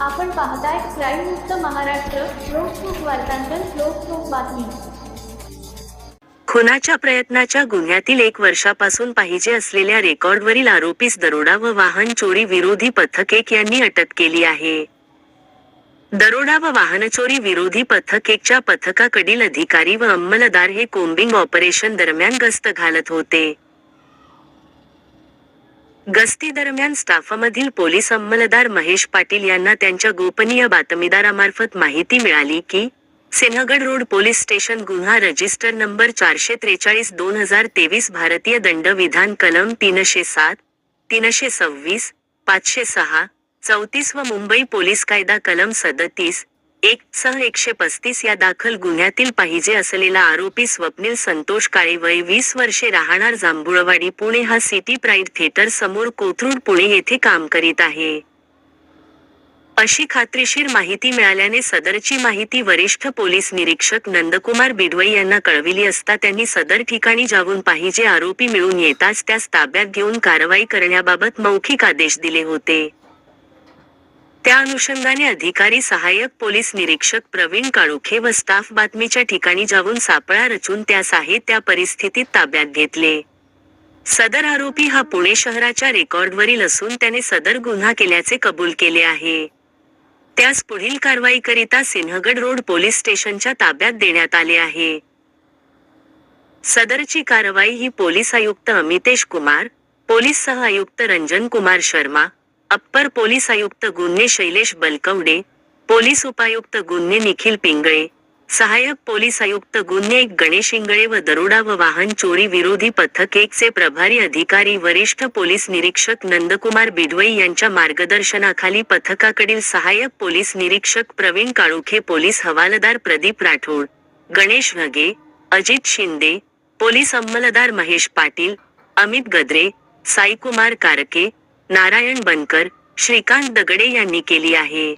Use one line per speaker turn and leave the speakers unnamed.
आपण पाहताय क्राईम मुक्त महाराष्ट्र लोकसुख वार्तांकन लोकसुख बातमी.
खुनाच्या प्रयत्नाच्या गुन्ह्यातील एक वर्षापासून पाहिजे असलेल्या रेकॉर्डवरील आरोपीस दरोडा व वाहन चोरी विरोधी पथक एक यांनी अटक केली आहे. दरोडा व वाहनचोरी विरोधी पथक एकच्या पथकाकडील अधिकारी व अंमलदार हे कोम्बिंग ऑपरेशन दरम्यान गस्त घालत होते. गस्ती दरम्यान स्टाफमधील पोलीस अंमलदार महेश पाटील यांना त्यांच्या गोपनीय बातमीदारामार्फत माहिती मिळाली की सिंहगड रोड पोलीस स्टेशन गुन्हा रजिस्टर नंबर चारशे त्रेचाळीस दोन हजार तेवीस भारतीय दंडविधान कलम तीनशे सात तीनशे सव्वीस पाचशे सहा चौतीस व मुंबई पोलीस कायदा कलम सदतीस एक सह एकशे पस्तीस या दाखल गुन्ह्यातील पाहिजे असलेला आरोपी स्वप्नील संतोष काळे वय वीस वर्षे राहणार जांभुळवाडी पुणे हा सिटी प्राईड थिएटर समोर कोथरूड पुणे येथे काम करीत आहे. अशी खात्रीशीर माहिती मिळाल्याने सदरची माहिती वरिष्ठ पोलीस निरीक्षक नंदकुमार बिडवई यांना कळविली असता त्यांनी सदर ठिकाणी जाऊन पाहिजे आरोपी मिळून येताच त्यास ताब्यात घेऊन कारवाई करण्याबाबत मौखिक आदेश दिले होते. त्या अनुषंगाने अधिकारी सहाय्यक पोलीस निरीक्षक प्रवीण काळुखे व स्टाफ बातमीच्या ठिकाणी जाऊन सापळा रचून त्यास आहे त्या परिस्थितीत ताब्यात घेतले. सदर आरोपी हा पुणे शहराच्या रेकॉर्डवरील असून त्याने सदर गुन्हा केल्याचे कबूल केले आहे. त्यास पुढील कारवाईकरिता सिंहगड रोड पोलीस स्टेशनच्या ताब्यात देण्यात आले आहे. सदरची कारवाई ही पोलीस आयुक्त अमितेश कुमार पोलीस सह आयुक्त रंजन कुमार शर्मा अप्पर पोलीस आयुक्त गुन्हे शैलेश बलकवडे पोलीस उपायुक्त गुन्हे निखिल पिंगळे सहाय्यक पोलीस आयुक्त गुन्हे एक गणेश इंगळे व दरोडा व वाहन चोरी विरोधी पथक एकचे प्रभारी अधिकारी वरिष्ठ पोलीस निरीक्षक नंदकुमार बिडवई यांच्या मार्गदर्शनाखाली पथकाकडील सहाय्यक पोलीस निरीक्षक प्रवीण काळुखे पोलीस हवालदार प्रदीप राठोड गणेश भगे अजित शिंदे पोलीस अंमलदार महेश पाटील अमित गद्रे साईकुमार कारके नारायण बनकर श्रीकांत दगडे यांनी केली आहे.